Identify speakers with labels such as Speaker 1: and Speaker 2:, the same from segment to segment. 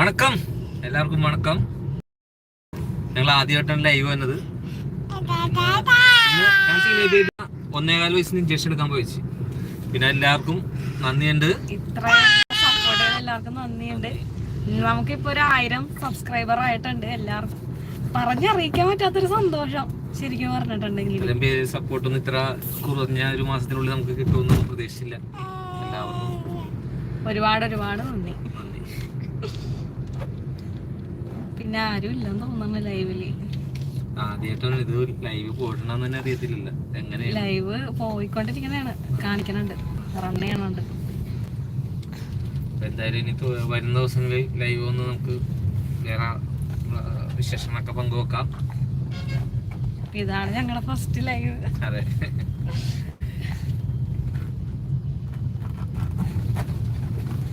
Speaker 1: വണക്കം. എല്ലാവർക്കും വണക്കം. ഞങ്ങൾ ആദ്യമായിട്ടാണ് ലൈവ് വന്നത് ഒന്നേകാൽ വയസ്സിന് ഇഞ്ചക്ഷൻ എടുക്കാൻ പോയിച്ച്. പിന്നെ എല്ലാവർക്കും നന്ദിയുണ്ട്.
Speaker 2: എല്ലാവർക്കും നന്ദിയുണ്ട്. നമുക്കിപ്പോ ഒരു ആയിരം സബ്സ്ക്രൈബർ ആയിട്ടുണ്ട്. എല്ലാവർക്കും പറഞ്ഞറിയിക്കാൻ പറ്റാത്തൊരു സന്തോഷം ശരിക്കും പറഞ്ഞിട്ടുണ്ടെങ്കിൽ
Speaker 1: സപ്പോർട്ടൊന്നും ഇത്ര കുറഞ്ഞ ഒരു മാസത്തിനുള്ളിൽ നമുക്ക് കിട്ടുമെന്ന് പ്രതീക്ഷിച്ചില്ല. എല്ലാവർക്കും
Speaker 2: ഒരുപാട് ഒരുപാട് നന്ദി
Speaker 1: നന്ദി
Speaker 2: പിന്നെ ആരും ഇല്ലെന്ന് തോന്നുന്നു ലൈവിൽ
Speaker 1: ആദ്യമായിട്ടാണ് ഇത് ലൈവ് പോടണമെന്ന് തന്നെ അറിയത്തില്ല എങ്ങനെയാണ്
Speaker 2: ലൈവ് പോയിക്കൊണ്ടിരിക്കണേണ് കാണിക്കണുണ്ട് റൺ ചെയ്യണുണ്ട്.
Speaker 1: എന്തായാലും ഇനി വരുന്ന ദിവസങ്ങളിൽ ലൈവ് ഒന്ന് നമുക്ക് വേറെ വിശേഷങ്ങളൊക്കെ പങ്കുവെക്കാം.
Speaker 2: ഇതാണ് ഞങ്ങളുടെ ഫസ്റ്റ് ലൈവ്
Speaker 1: അതെ.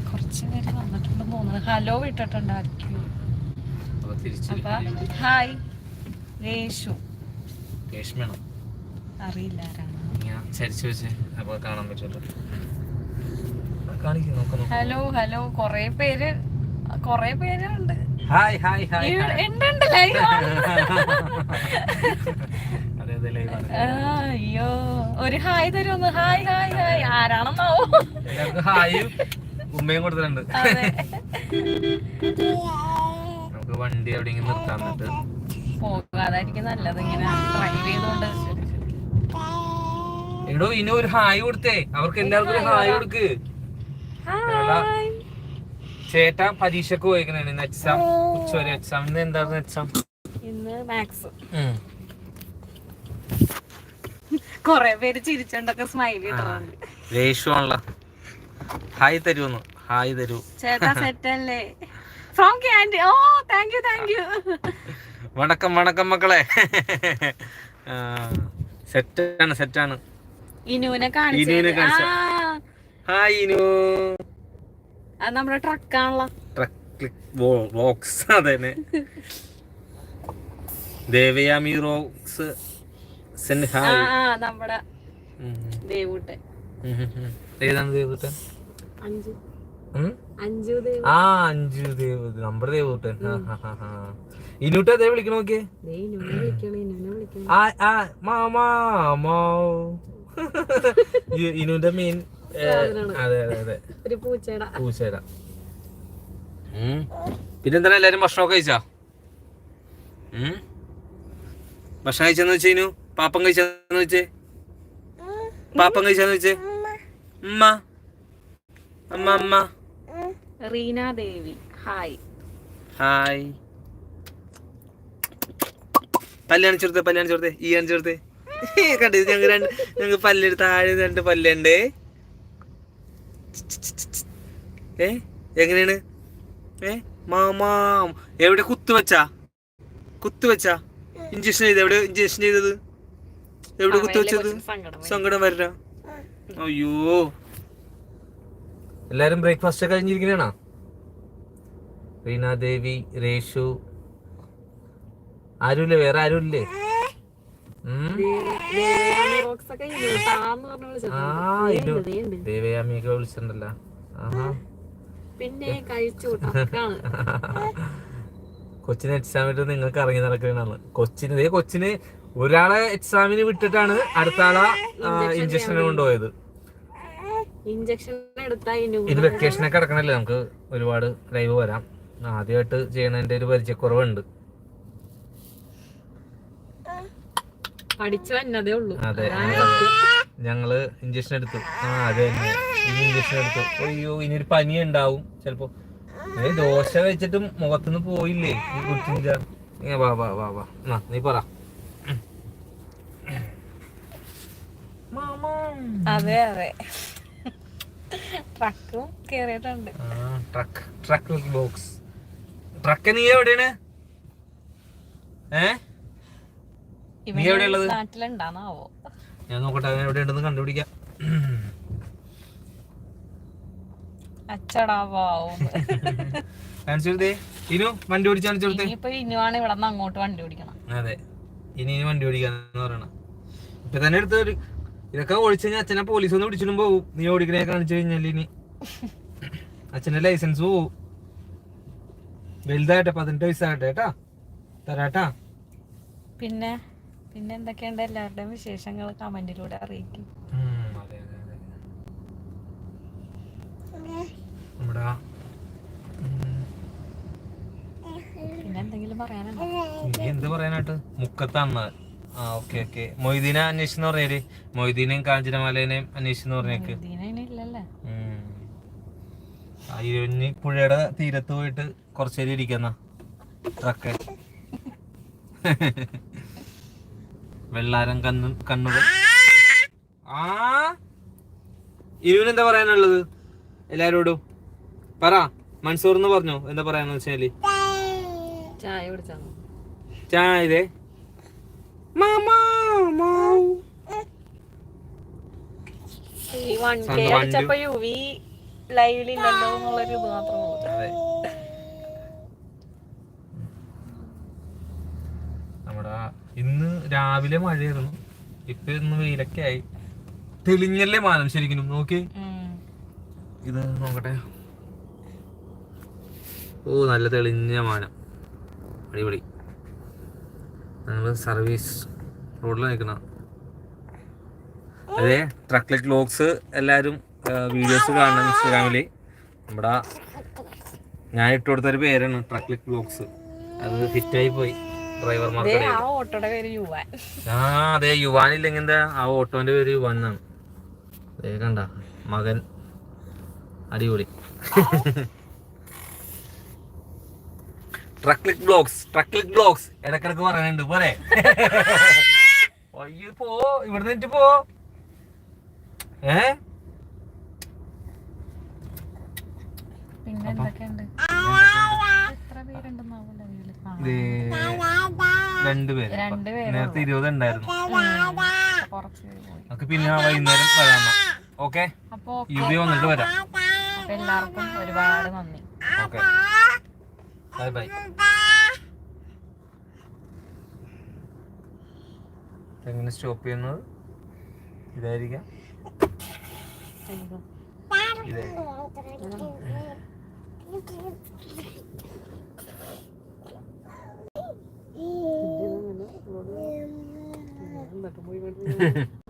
Speaker 2: കുറച്ച് പേര് വന്നിട്ടുണ്ടെന്ന് തോന്നുന്നു. ഹലോ വിട്ടിട്ടുണ്ടായിരിക്കും. ഹായ്. രേഷു.
Speaker 1: കേഷ്മേണം
Speaker 2: അറിയില്ല
Speaker 1: ഞാൻ ചരിച്ചു വെച്ച് അപ്പൊ കാണാൻ പറ്റുമല്ലോ.
Speaker 2: ഹലോ ഹലോ കൊറേ പേര് കൊറേ പേരുണ്ട്.
Speaker 1: Hi hi hi.
Speaker 2: ഉണ്ട് ലൈവ് അയ്യോ ഒരു ഹായ് തരുമെന്ന് ഹായ് ഹായ് ഹായ്. ആരാണെന്നാവോ.
Speaker 1: ഹായും ഉമ്മയും കൊടുത്തിട്ടുണ്ട്. നമുക്ക് വണ്ടി എവിടെയെങ്കിലും നിർത്താൻ എന്നിട്ട്
Speaker 2: പോകാതായിരിക്കും നല്ലത്. ഇങ്ങനെ ഡ്രൈവ് ചെയ്തോണ്ട്
Speaker 1: എടോ ഇനി ഒരു ഹായ് കൊടുത്തേ. അവർക്ക് എല്ലാവർക്കും ഒരു ഹായ് കൊടുക്ക്. ചേട്ട പരീക്ഷക്ക് പോയിക്കണേ ഇന്ന് എക്സാം ഉച്ചവരെ എക്സാം ഇന്ന് എന്തായിരുന്നു എക്സാം
Speaker 2: ഇന്ന് മാത്സ് കൊറേ പേര് ചിരിച്ചോണ്ടൊക്കെ സ്മൈൽ
Speaker 1: ദേഷ്യമാണല്ലോ ഹായ് തരുമെന്ന് ഹായ് തരൂ.
Speaker 2: ചേട്ടാ സെറ്റ് അല്ലേ? From candy oh thank you thank you
Speaker 1: വണക്കം വണക്കം മക്കളെ. സെറ്റാണ് സെറ്റാണ്.
Speaker 2: ഇനുവിനെ
Speaker 1: ഹായ് ഇനു.
Speaker 2: നമ്മുടെ ട്രക്കാണല്ലോ
Speaker 1: ബോക്സ് അതന്നെ. ദേവയാമി റോക്സ് സെൻഡ് ഹായ്
Speaker 2: നമ്മുടെ ദേവൂട്ടെ
Speaker 1: ഏതാണ് ദേവൂട്ടൻ?
Speaker 2: അഞ്ച്.
Speaker 1: ആ അഞ്ചു ദേവ് നമ്മുടെ ദേവൂട്ടൻ ഇനൂട്ട ദേ വിളിക്കണ നോക്കിയേ ആ ആ മാമാ മോ ഇ- ഇനുവിന്റെ മെയിൻ
Speaker 2: സാധനാണ്.
Speaker 1: അതെ അതെ അതെ.
Speaker 2: ഒരു പൂച്ചയുടെ
Speaker 1: പൂച്ചേര പിന്നെന്താണ് എല്ലാരും ഭക്ഷണമൊക്കെ കഴിച്ചാ? ഭക്ഷണം കഴിച്ചെന്ന് വെച്ചു പാപ്പം കഴിച്ചെന്ന് വെച്ചേ. പാപ്പം കഴിച്ചെന്ന് വെച്ചേ. ഉമ്മ. അമ്മ അമ്മ
Speaker 2: റീന ദേവി. ഹായ്
Speaker 1: ഹായ് പല്ലാണ് ചേർത്തേ പല്ലാണ് ചേർത്തേ ഈ ആണ് ചേർത്തേ കണ്ടു ഞങ്ങൾ രണ്ട് ഞങ്ങൾക്ക് പല്ലെടുത്ത് താഴെ രണ്ട് പല്ലുണ്ട്. ഏ? എങ്ങനെയാണ്? ഏ? മാമാ. എവിടെ കുത്തു വെച്ചാ? കുത്തു വെച്ചാ? ഇഞ്ചക്ഷൻ ചെയ്ത്? എവിടെ ഇഞ്ചക്ഷൻ ചെയ്തത്? എവിടെ കുത്തുവച്ചത്
Speaker 2: സങ്കടം
Speaker 1: വരില്ല അയ്യോ. എല്ലാരും ബ്രേക്ക്ഫാസ്റ്റ് ഒക്കെ കഴിഞ്ഞിരിക്കണേണോ? റീനാദേവി രേഷു. ആരുമില്ലേ വേറെ ആരുമില്ലേ ആ ഇത് ദേവയാമിയൊക്കെ വിളിച്ചിട്ടുണ്ടല്ലോ. ആഹാ.
Speaker 2: പിന്നെ
Speaker 1: കൊച്ചിന് എക്സാം ഇട്ട് നിങ്ങൾക്ക് ഇറങ്ങി നടക്കുന്നതാണ് കൊച്ചിന് ഇതേ കൊച്ചിന് ഒരാളെ എക്സാമിന് വിട്ടിട്ടാണ് അടുത്ത ആളെ ഇഞ്ചക്ഷന് കൊണ്ടുപോയത്.
Speaker 2: ഇഞ്ചക്ഷൻ എടുത്ത ഇനു
Speaker 1: ഇത് വെക്കേഷനൊക്കെ കിടക്കണല്ലേ? നമുക്ക് ഒരുപാട് ലൈവ് വരാം. ആദ്യമായിട്ട് ചെയ്യണതിന്റെ ഒരു പരിചയക്കുറവുണ്ട്.
Speaker 2: പഠിച്ചു വന്നതേ ഉള്ളൂ.
Speaker 1: അതെ. ഞങ്ങൾ ഇഞ്ചക്ഷൻ എടുത്തു ആ അതെ ഇനി ഇഞ്ചക്ഷൻ എടുത്തു അയ്യോ ഇനി ഒരു പനി ഉണ്ടാവും ചിലപ്പോ ദോശ കഴിച്ചിട്ടും മുഖത്തുനിന്ന് പോയില്ലേ? ഈ കുറ്റിഞ്ച വാ വാ വാ വാ. നീ പറ.
Speaker 2: അതെ അതെ. ട്രക്കും കേറിയിട്ടുണ്ട്.
Speaker 1: Truck truck box. ട്രക്ക് നീ എവിടെയാണ്? ഏ? നീ എവിടെയുള്ളത്?
Speaker 2: ഇവൻ നാട്ടിലുണ്ടാന്നാവോ?
Speaker 1: ഞാൻ നോക്കട്ടെ അവൻ എവിടെ ഉണ്ടെന്ന് കണ്ടുപിടിക്കാം ഇനു വണ്ടി ഓടിച്ച് കാണിച്ചെടുത്തേ
Speaker 2: ഇനിയിപ്പോ ഇനുവാണ് ഇവിടെ അങ്ങോട്ട് വണ്ടി ഓടിക്കണം
Speaker 1: അതെ. ഇനി വണ്ടി ഓടിക്കാന്ന് പറയണം. ഇപ്പൊ തന്നെ എടുത്ത ഒരു ഇതൊക്കെ ഒഴിച്ചു കഴിഞ്ഞാൽ അച്ഛനെ പോലീസ് ഒന്ന് പിടിച്ചിടും പോകും നീ ഓടിക്കണേ കാണിച്ചു കഴിഞ്ഞാൽ ഇനി. അച്ഛന്റെ ലൈസൻസ് പോവും. വലുതായിട്ട് പതിനെട്ട് വയസ്സാകട്ടെ കേട്ടാ. തരാട്ടാ.
Speaker 2: പിന്നെ പിന്നെ എന്തൊക്കെയുണ്ട് എല്ലാവരുടെയും വിശേഷങ്ങൾ കമന്റിലൂടെ അറിയിക്കും. പിന്നെ? എന്തെങ്കിലും പറയാനുണ്ടോ?
Speaker 1: എന്ത് പറയാനായിട്ട്? മുക്കത്തന്ന് ആ ഓക്കെ ഓക്കെ മൊയ്തീനെ അന്വേഷിച്ചെന്ന് പറഞ്ഞേര്. മൊയ്തീനെയും കാഞ്ചനമാലേനെയും അന്വേഷിച്ചെന്ന് പറഞ്ഞേക്ക്. ആ പുഴയുടെ തീരത്ത് പോയിട്ട് കുറച്ചേരി ഇരിക്കുന്ന ട്രക്ക് വെള്ളാരം കണ്ണു കണ്ണുകൾ. ആ? ഇരുവിന് എന്താ പറയാനുള്ളത്? എല്ലാരോടും. പറ മൻസൂർ എന്ന് പറഞ്ഞു. എന്താ പറയാന്ന് വെച്ചാൽ?
Speaker 2: ചായ
Speaker 1: ചായ ഇതേ. മാമാ മാവ്.
Speaker 2: ഈ വൺ കെ
Speaker 1: സ്വന്തം വണ്ടി-
Speaker 2: അടിച്ചപ്പോ യു വി ലൈവിലില്ലല്ലോ എന്നുള്ളൊരു ഇത് മാത്രമേ ഉള്ളൂ.
Speaker 1: അതെ. നമ്മുടെ ഇന്ന് രാവിലെ മഴയായിരുന്നു. ഇപ്പൊ ഇന്ന് വെയിലൊക്കെ ആയി. തെളിഞ്ഞല്ലേ മാനം ശരിക്കും നോക്കി
Speaker 2: ഉം.
Speaker 1: ഇത് നോക്കട്ടെ. ഓ നല്ല തെളിഞ്ഞ മാനം. അടിപൊളി. ഞങ്ങൾ സർവീസ് റോഡിൽ നിൽക്കണം അതെ ട്രക്ലെറ്റ് വ്ലോഗ്സ് എല്ലാവരും വീഡിയോസ് കാണണം ഇൻസ്റ്റാഗ്രാമിൽ നമ്മുടെ ഞാൻ ഇട്ട് കൊടുത്തൊരു പേരാണ് ട്രക്ലെറ്റ് ലോക്സ് അത് ഹിറ്റായി പോയി ഡ്രൈവർമാർക്ക്
Speaker 2: ആ അതെ യുവാൻ.
Speaker 1: യുവാനില്ലെങ്കിൽ എന്താ ആ ഓട്ടോന്റെ പേര് യുവാനാണ് എന്നാണ്. അതേ കണ്ട മകൻ. അടിപൊളി. ട്രക്ലിക് ബ്ലോഗ്സ് ട്രക്ലിക് ബ്ലോഗ്സ് ഇടക്കിടക്ക് പറയാനുണ്ട് പോരെ. അയ്യോ പോ ഇവിടെ പോ. ഏ?
Speaker 2: പിന്നെ എന്തൊക്കെയുണ്ട്? എത്ര പേരുണ്ടെന്നാവില്ല
Speaker 1: രണ്ടുപേര് നേരത്തെ ഇരുപത് ഉണ്ടായിരുന്നു. നമുക്ക് പിന്നെ വൈകുന്നേരം വരാം ഓക്കെ? യുവി വന്നിട്ട് വരാം.
Speaker 2: എല്ലാവർക്കും ഒരുപാട് നന്ദി.
Speaker 1: ഓക്കെ. ബൈ ബൈ എങ്ങനെ സ്റ്റോപ്പ് ചെയ്യുന്നത്? ഇതായിരിക്കാം. ഇതേ.